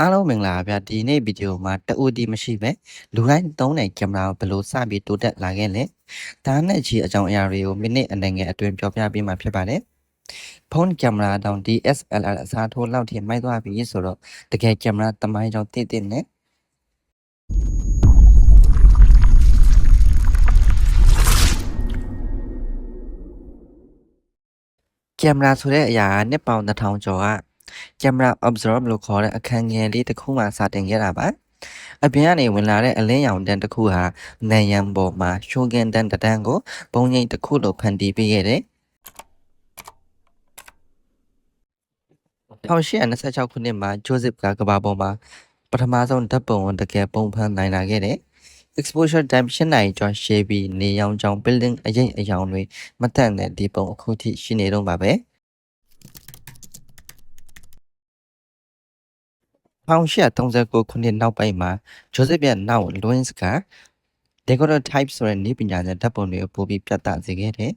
အားလုံးမင်္ဂလာပါဗျာဒီနေ့ဗီဒီယိုမှာတအူတီမရှိပဲလူတိုင်းသုံးတဲ့ကင်မရာကိုဘယ်လိုစပြီးတိုးတက်လာခဲ့လဲဒါနဲ့ချီအကြောင်းအရာတွေကိုမိနစ်အနေငယ်အတွင်းပြောပြပေးမှာဖြစ်ပါတယ်ဖုန်းကင်မရာတောင် DSLR အစားထိုးလောက်ထိမိုက်သွားပြီဆိုတော့တကယ်ကင်မရာတမိုင်းကြောင့်တည်တည်နဲ့ကင်မရာဆိုတဲ့အရာကနှစ်ပေါင်း2000ကျော်က camera observe လို့ခေါ်တဲ့အခန်းငယ်လေးတစ်ခုမှစတင်ခဲ့တာပါအပြင်ကနေဝင်လာတဲ့အလင်းရောင်တန်းတစ်ခုဟာနံရံပေါ်မှာရှိုးကင်းတန်းတစ်တန်းကိုပုံရိပ်တစ်ခုလိုဖန်တီးပေးခဲ့တယ်1826ခုနှစ်မှာဂျိုဇက်ကကဘာပေါ်မှာပထမဆုံးဓာတ်ပုံကိုတကယ်ပုံဖန်နိုင်လာခဲ့တယ် exposure time ရှင်းနိုင်ကျော်ရှေးပြီးနေရောင်ကြောင် building အရေးအယောင်တွေမတတ်တဲ့ဒီပုံအခုထိရှိနေတော့ပါပဲ 1839ခုနှစ်နောက်ပိုင်းမှာဂျိုဇက်ရဲ့နောက်လွင်းစ်က daguerreotype ဆိုတဲ့နည်းပညာနဲ့ဓာတ်ပုံတွေကိုပိုပြီးပြသစေခဲ့တယ်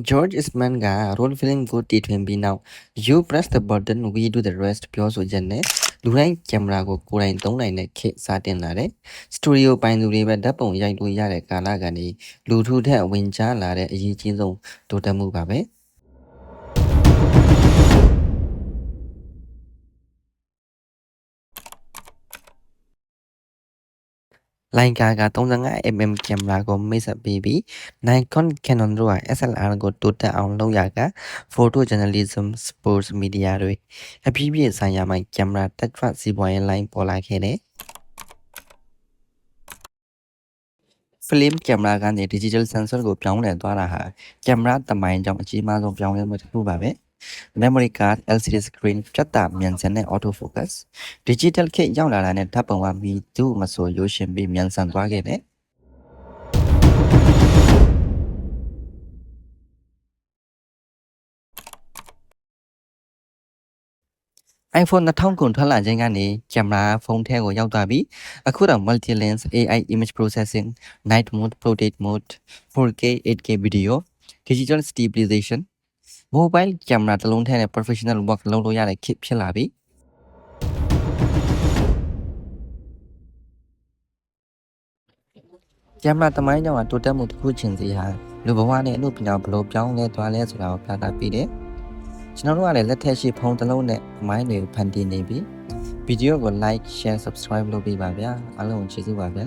George Eastman က role film ကိုတည်ထွင်ပြီးနောက် you press the button we do the rest ပြောဆိုချက်နဲ့လူတိုင်းကင်မရာကိုကိုယ်တိုင်သုံးနိုင်တဲ့ခေတ်စတင်လာတယ်။စတူဒီယိုပိုင်သူတွေပဲဓာတ်ပုံရိုက်လို့ရတဲ့ကာလကနေလူထုထက်ဝင်ကြားလာတဲ့အရေးကြီးဆုံးတိုးတက်မှုပါပဲ။ လိုင်ကာက 35mm ကင်မရာကိုမိတ်ဆက်ပေးပြီး Nikon Canon တို့က SLR ကိုတိုးတက်အောင်လုပ်ရက Photo Journalism Sports Media တွေအပြည့်ပြည့်ဆိုင်ရာမှာကင်မရာတက်ထစီးပွားရေးလိုင်းပေါ်လာခဲ့တယ် film ကင်မရာကနေ digital sensor ကိုပြောင်းလဲသွားတာဟာကင်မရာတမိုင်းကြောင့်အကြီးမားဆုံးပြောင်းလဲမှုတစ်ခုပါပဲ memory card LCD screen ဖြတ်တာမြန်ဆန်တဲ့ auto focus digital ခေတ်ရောက်လာတာနဲ့ဓာတ်ပုံကမီသူ့မဆိုရိုးရှင်ပြီးမြန်ဆန်သွားခဲ့တယ် iPhone 2000ခုထွက်လာခြင်းကနေကင်မရာဖုန်းထဲကိုရောက်သွားပြီးအခုတော့ multi lens AI image processing night mode portrait mode 4K 8K video digital stabilization mobile camera တစ်လုံးထဲနဲ့ professional work လုပ်လို့ရတဲ့ခေတ်ဖြစ်လာပြီကင်မရာတမိုင်းကြောင့်တိုးတက်မှုတစ်ခုချင်းစီဟာလူဘဝနဲ့အမှုပညာဘယ်လိုပြောင်းလဲသွားလဲဆိုတာကိုပြသပေးတယ်ကျွန်တော်တို့ကလည်းလက်ထက်ရှိဖုန်းတစ်လုံးနဲ့မိုင်းတွေကိုဖန်တီးနေပြီဗီဒီယိုကို like share subscribe လုပ်ပေးပါဗျာအားလုံးကိုကျေးဇူးပါဗျာ